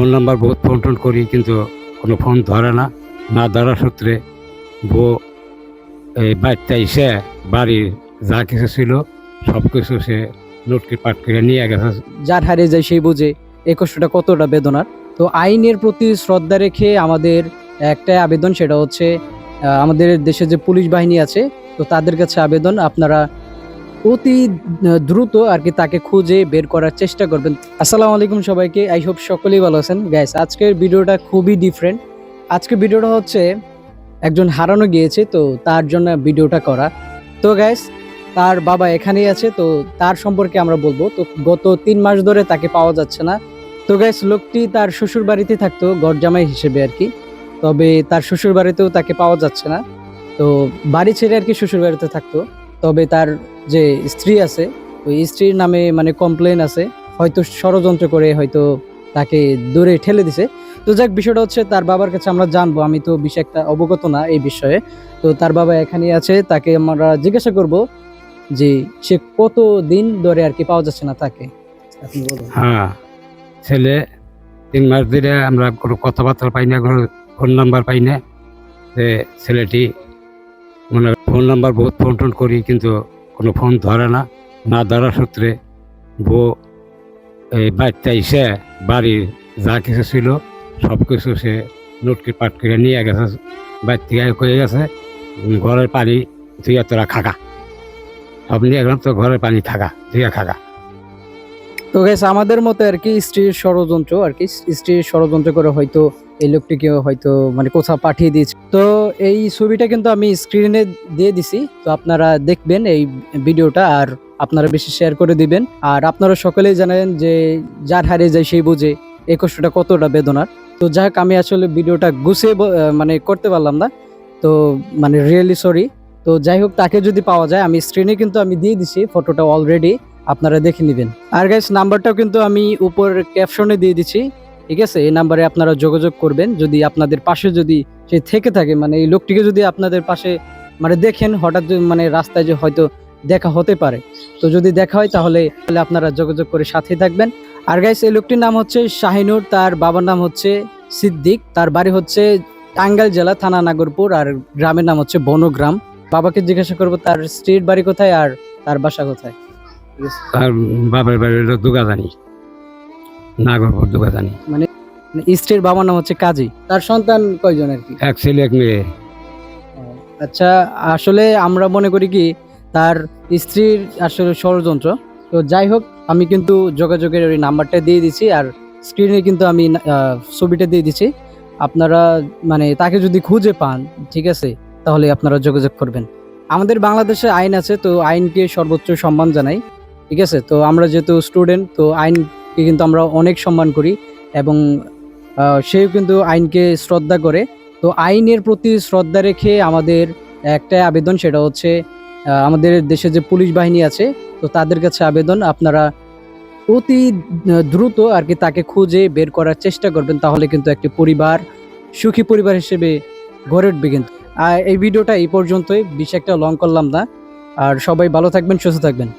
Phone number বহুত phone টোন করি, কিন্তু কোনো ফোন ধরে না। না ধরার সূত্রে বউ এই বাড়িতে এসে বাড়ির যা কিছু ছিল, সব কিছু সে নোটকে পাট করে নিয়ে গেছে। যার হারিয়ে যায় সেই বুঝে এই কষ্টটা কতটা বেদনার। তো আইনের প্রতি শ্রদ্ধা রেখে আমাদের একটা আবেদন, সেটা হচ্ছে আমাদের দেশে যে পুলিশ বাহিনী আছে, তো তাদের কাছে আবেদন, আপনারা অতি দ্রুত আর কি তাকে খুঁজে বের করার চেষ্টা করবেন। আসসালামু আলাইকুম সবাইকে, আই হোপ সকলেই ভালো আছেন। গ্যাস আজকের ভিডিওটা খুবই ডিফারেন্ট আজকের ভিডিওটা হচ্ছে, একজন হারানো গিয়েছে, তো তার জন্য ভিডিওটা করা। তো গ্যাস তার বাবা এখানেই আছে, তো তার সম্পর্কে আমরা বলব। তো গত তিন মাস ধরে তাকে পাওয়া যাচ্ছে না। তো গ্যাস লোকটি তার শ্বশুর বাড়িতে থাকতো গরজামাই হিসেবে আর কি। তবে তার শ্বশুর বাড়িতেও তাকে পাওয়া যাচ্ছে না। তো বাড়ি ছেড়ে আর কি শ্বশুর বাড়িতে থাকতো। তবে তার যে স্ত্রী আছে, ওই স্ত্রীর নামে মানে কমপ্লেন আছে, হয়তো ষড়যন্ত্র করে হয়তো তাকে দূরে ঠেলে দিছে। তো যাক, বিষয়টা হচ্ছে তার বাবার কাছে আমরা জানব, আমি তো বেশি একটা অবগত না এই বিষয়ে। তো তার বাবা এখানেই আছে, তাকে আমরা জিজ্ঞাসা করব যে সে কত দিন ধরে আর কি পাওয়া যাচ্ছে না তাকে। হ্যাঁ ছেলে তিন মাস ধরে আমরা কোনো কথাবার্তা পাই না, কোনো ফোন নাম্বার পাই না। যে ছেলেটি মানে ফোন নাম্বার বহুত ফোন টোন করি, কিন্তু কোনো ফোন ধরে না। না ধরার সূত্রে বউ এই বাড়িতে এসে বাড়ির যা কিছু ছিল সব কিছু সে নোটকে পাট করে নিয়ে গেছে বাড়ি হয়ে গেছে। ঘরের পানি তুই তোরা খাকা সব নিয়ে গেলাম তো ঘরের পানি থাকা তুই খাকা তো গেছে আমাদের মতে আর কি স্ত্রীর ষড়যন্ত্র আর কি স্ত্রীর ষড়যন্ত্র করে হয়তো এই লোকটিকে হয়তো মানে কোথাও পাঠিয়ে দিয়েছে। তো এই ছবিটা কিন্তু আমি স্ক্রিনে দিয়ে দিছি। তো আপনারা দেখবেন এই ভিডিওটা আর আপনারা বেশি শেয়ার করে দিবেন। আর আপনারা সকলেই জানেন যে যার হারিয়ে যায় সেই বুঝে এই কষ্টটা কতটা বেদনার। তো যাই হোক, আমি আসলে ভিডিওটা গুছিয়ে মানে করতে পারলাম না। তো মানে রিয়েলি সরি তো যাই হোক, তাকে যদি পাওয়া যায়, আমি স্ক্রিনে কিন্তু আমি দিয়ে দিছি ফটোটা অলরেডি আপনারা দেখে নেবেন। আর গাইস নাম্বারটাও কিন্তু আমি উপর ক্যাপশনে দিয়ে দিচ্ছি। ঠিক আছে? এই নাম্বারে আপনারা যোগাযোগ করবেন। যদি আপনাদের পাশে যদি সে থেকে থাকে মানে এই লোকটিকে যদি আপনাদের পাশে মানে দেখেন, হঠাৎ মানে রাস্তায় যে হয়তো দেখা হতে পারে। তো যদি দেখা হয়, তাহলে আপনারা যোগাযোগ করে সাথে থাকবেন। আর গাইস এই লোকটির নাম হচ্ছে শাহিনুর, তার বাবার নাম হচ্ছে সিদ্দিক, তার বাড়ি হচ্ছে টাঙ্গাইল জেলা, থানা নাগরপুর, আর গ্রামের নাম হচ্ছে বনগ্রাম। বাবাকে জিজ্ঞাসা করব, তার স্ত্রীর বাড়ি কোথায় আর তার বাসা কোথায়? তার বাপের বাড়ি হলো দুগাদানি নাগরপুর দুগাদানি। মানে স্ত্রীর বাবার নাম হচ্ছে কাজী তার সন্তান কয়জন আর কি? এক ছেলে এক মেয়ে। আচ্ছা আসলে আমরা মনে করি কি তার স্ত্রীর আসলে ষড়যন্ত্র। তো যাই হোক আমি কিন্তু যোগাযোগের ওই নাম্বারটা দিয়ে দিচ্ছি আর স্ক্রিনে কিন্তু আমি ছবিটা দিয়ে দিচ্ছি আপনারা মানে তাকে যদি খুঁজে পান ঠিক আছে তাহলে আপনারা যোগাযোগ করবেন। আমাদের বাংলাদেশে আইন আছে তো আইনকে সর্বোচ্চ সম্মান জানাই। ঠিক আছে? তো আমরা যেহেতু স্টুডেন্ট তো আইনকে কিন্তু আমরা অনেক সম্মান করি এবং সেও কিন্তু আইনকে শ্রদ্ধা করে। তো আইনের প্রতি শ্রদ্ধা রেখে আমাদের একটা আবেদন, সেটা হচ্ছে আমাদের দেশে যে পুলিশ বাহিনী আছে, তো তাদের কাছে আবেদন। আপনারা অতি দ্রুত আর কি তাকে খুঁজে বের করার চেষ্টা করবেন, তাহলে কিন্তু একটি পরিবার, সুখী পরিবার হিসেবে গড়ে উঠবে কিন্তু। আর এই ভিডিওটা এই পর্যন্তই বেশি একটা লং করলাম না। আর সবাই ভালো থাকবেন, সুস্থ থাকবেন।